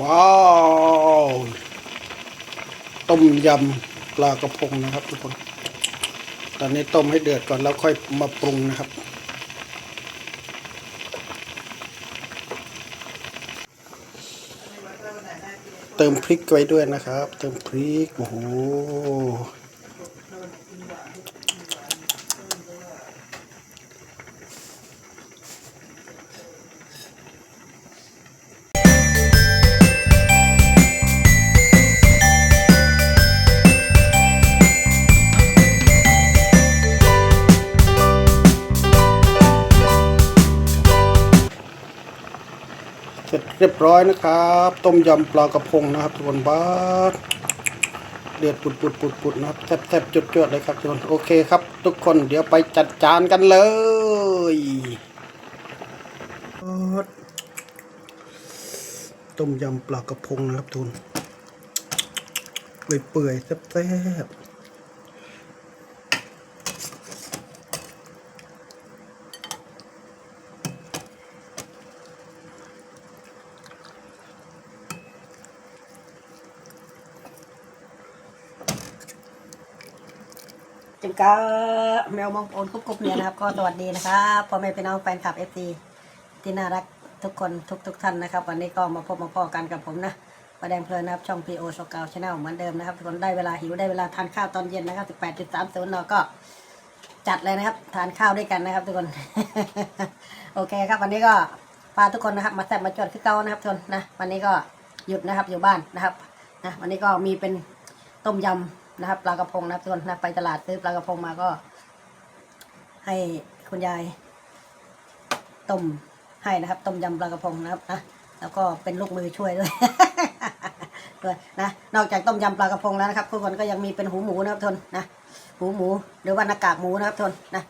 ว้าว ต้มยำปลากระพงนะครับทุกคน ตอนนี้ต้มให้เดือดก่อนแล้วค่อยมาปรุงนะครับ เติมพริกไว้ด้วยนะครับ เติมพริก โอ้โห ร็จเรียบร้อยนะครับ ต้มยำปลากระพงนะครับทุกคนบ้าเดือดปุดปุดปุดปุดนะครับแซ่บแซ่บจุดจดๆเลยครับทุกคนโอเคครับ ทุกคนเดี๋ยวไปจัดจานกันเลยต้มยำปลากระพงนะครับทุกคนเปื่อยๆแซ่บๆ จึงก็แมวมองโอนคุบคุบเนี่ยนะครับ ก็สวัสดีนะครับพ่อแม่พี่น้องแฟนคลับเอฟซีที่น่ารักทุกคนทุกทุกท่านนะครับ วันนี้ก็มาพบมาพอกันกับผมนะประแดงเพลินนะครับช่องพีโอโชกาวชาแนลเหมือนเดิมนะครับทุกคนได้เวลาหิวได้เวลาทานข้าวตอนเย็นนะครับ 18.30นก็จัดเลยนะครับ ทานข้าวด้วยกันนะครับ ทุกคน โอเคครับ วันนี้ก็พาทุกคนนะครับ มาแซ่บมาจวดขึ้นเก้านะครับทุกคนนะวันนี้ก็หยุดนะครับอยู่บ้านนะครับนะวันนี้ก็มีเป็นต้มยำ นะครับปลากระพงนะครับทุกคนนะไปตลาดซื้อปลากระพงมาก็ ให้คุณยายต้มให้นะครับต้มยำปลากระพงนะครับนะแล้วก็เป็นลูกมือช่วยด้วยด้วยนะนอกจากต้มยำปลากระพงแล้วนะครับทุกคนก็ยังมีเป็นหูหมูนะครับทนนะหูหมูหรือว่าหน้ากากหมูนะครับทนนะ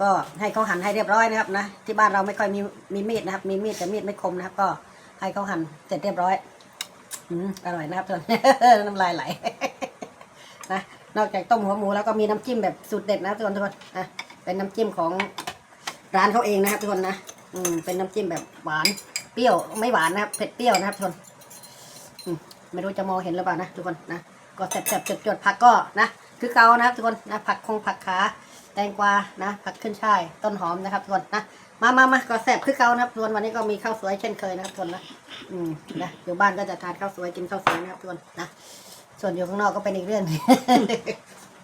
ก็ให้เขาหั่นให้เรียบร้อยนะครับนะที่บ้านเราไม่ค่อยมีมีมีดนะครับ มีมีดแต่มีดไม่คมนะครับ ก็ให้เขาหั่นเสร็จเรียบร้อยอืมอร่อยนะครับทนน้ำลายไหล นะนอกจากต้มหัวหมูแล้วก็มีน้ำจิ้มแบบสูตรเด็ดนะทุกคนทุกคนนะเป็นน้ำจิ้มของร้านเขาเองนะครับทุกคนนะอืมเป็นน้ำจิ้มแบบหวานเปรี้ยวไม่หวานนะครับเผ็ดเปรี้ยวนะครับทุกคนอืมไม่รู้จะมองเห็นหรือเปล่านะทุกคนนะก็แสบๆจดๆผักก็นะคือเกานะครับทุกคนนะผักคงผักขาแตงกวานะผักขึ้นช่ายต้นหอมนะครับทุกคนนะมามามาก็แสบคือเกานะครับทุกคนวันนี้ก็มีข้าวสวยเช่นเคยนะครับทุกคนนะอืมนะอยู่บ้านก็จะทานข้าวสวยกินข้าวสวยนะครับทุกคนนะ ส่วนอยู่ข้างนอกก็เป็นอีกเรื่อง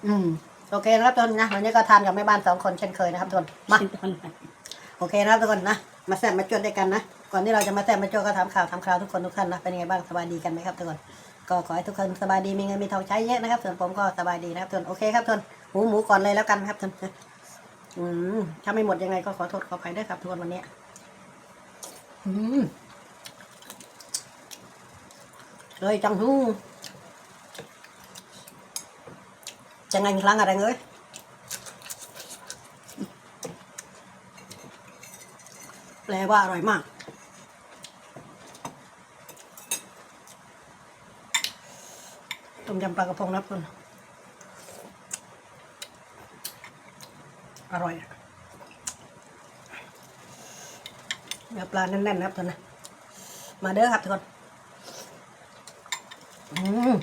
อืมโอเคนะครับทุกคนนะวันนี้ก็ทานกับแม่บ้านสองคนเช่นเคยนะครับทุกคนมาโอเคนะครับทุกคนนะมาแซ่บมาจวดด้วยกันนะก่อนที่เราจะมาแซ่บมาจวดก็ถามข่าวถามข่าวทุกคนทุกท่านนะเป็นยังไงบ้างสบายดีกันไหมครับทุกคนก็ขอให้ทุกคนสบายดีมีเงินมีทองใช้เยอะนะครับ ส่วนผมก็สบายดีนะครับทุกคนโอเคครับทุกคนหมูหมูก่อนเลยแล้วกันครับทุกคนอืมถ้าไม่หมดยังไงก็ขอโทษขออภัยด้วยครับทุกคนวันนี้อืมเลยจังหู จังไงครั้งอะไรเงยแปลว่าอร่อยมาก ต้มยำปลากระพงนะเพื่อนอร่อยเนื้อปลาแน่นๆนะครับท่านนะ มาเด้อครับทุกคน อืม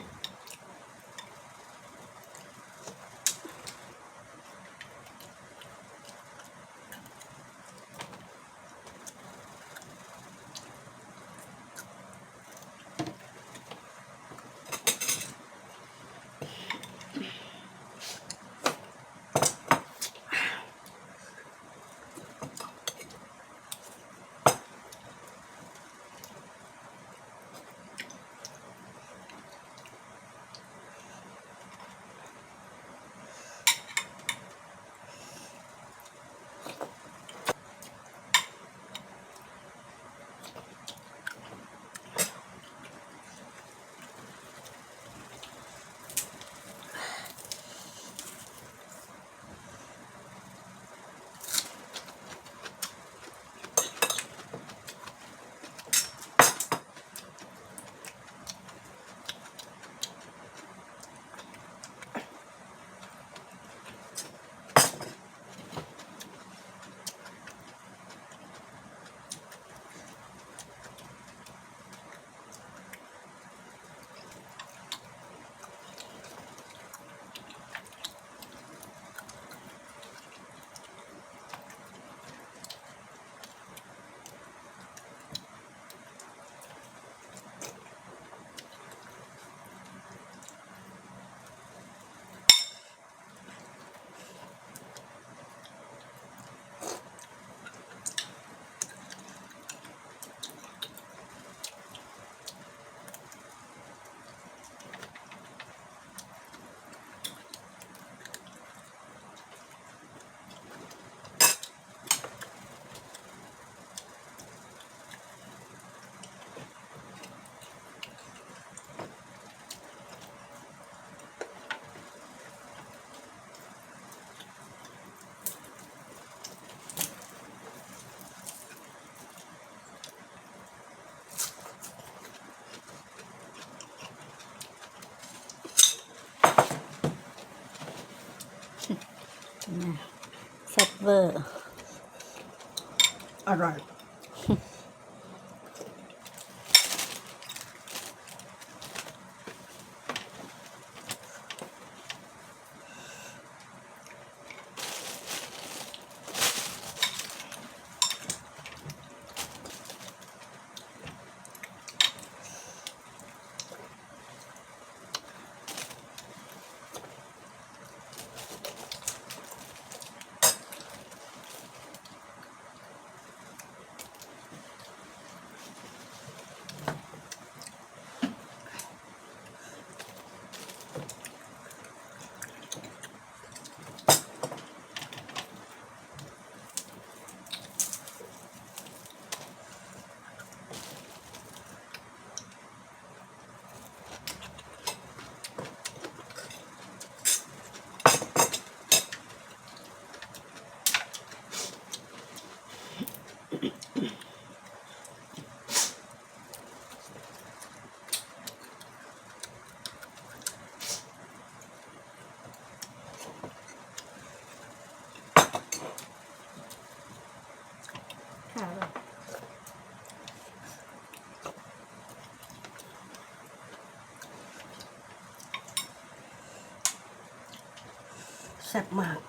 แซ่บเวอร์ อร่อย ค่ะ แซ่บมาก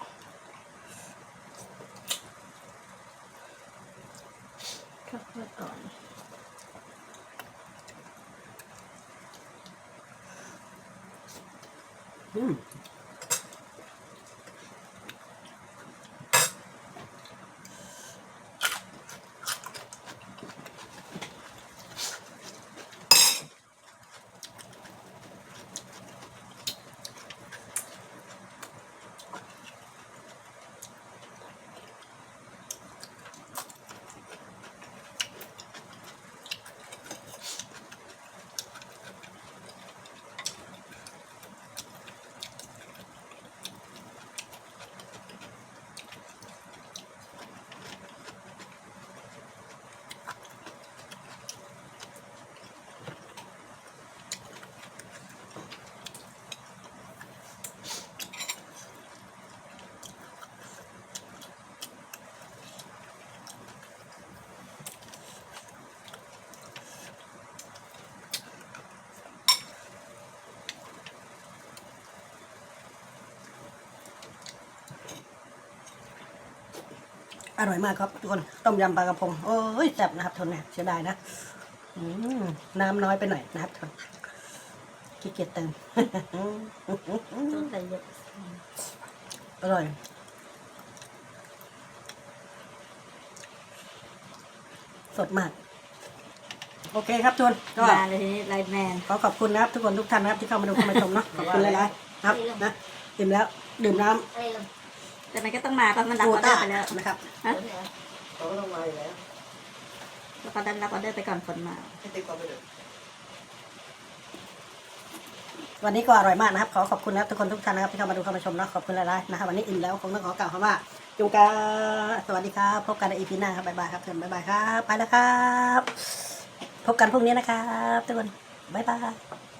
ข้าวโพดก่อน อืม อร่อยมากครับทุกคนต้มยำปลากระพงโอ้ยแซ่บนะครับทนนะเสียดายนะอืมน้ำน้อยไปหน่อยนะครับทนขี้เกียจเติมต้องใส่เยอะอร่อยสดมาก โอเคครับทุนก็มาเลยทีนี้ไลน์แมนขอขอบคุณนะครับ ทุกคนทุกท่านนะครับที่เข้ามาดูเข้ามาชมเนาะขอบคุณหลายๆครับนะดื่มแล้วดื่มน้ แต่มันก็ต้องมาเพราะมันำรับโคออเดอต้าร์ไปแล้วนะครับฮะเขาก็ต้องมาอยู่แล้วแล้วก็ดันรับออเดอร์ไปก่อนคนมาให้ติ๊กเขาไปเลยวันนี้ก็อร่อยมากนะครับ ขอขอบคุณนะครับทุกคนทุกท่านนะครับที่เข้ามาดูเข้ามาชมเนาะขอบคุณหลายๆนะครับวันนี้อิ่มแล้วคงต้องขอกล่าวคำว่าจุงกาสวัสดีครับ พบกันในอีพีหน้าครับบ๊ายบายครับเพื่อนบ๊ายบายครับ ไปแล้วครับ พบกันพรุ่งนี้นะครับทุกคนบ๊ายบาย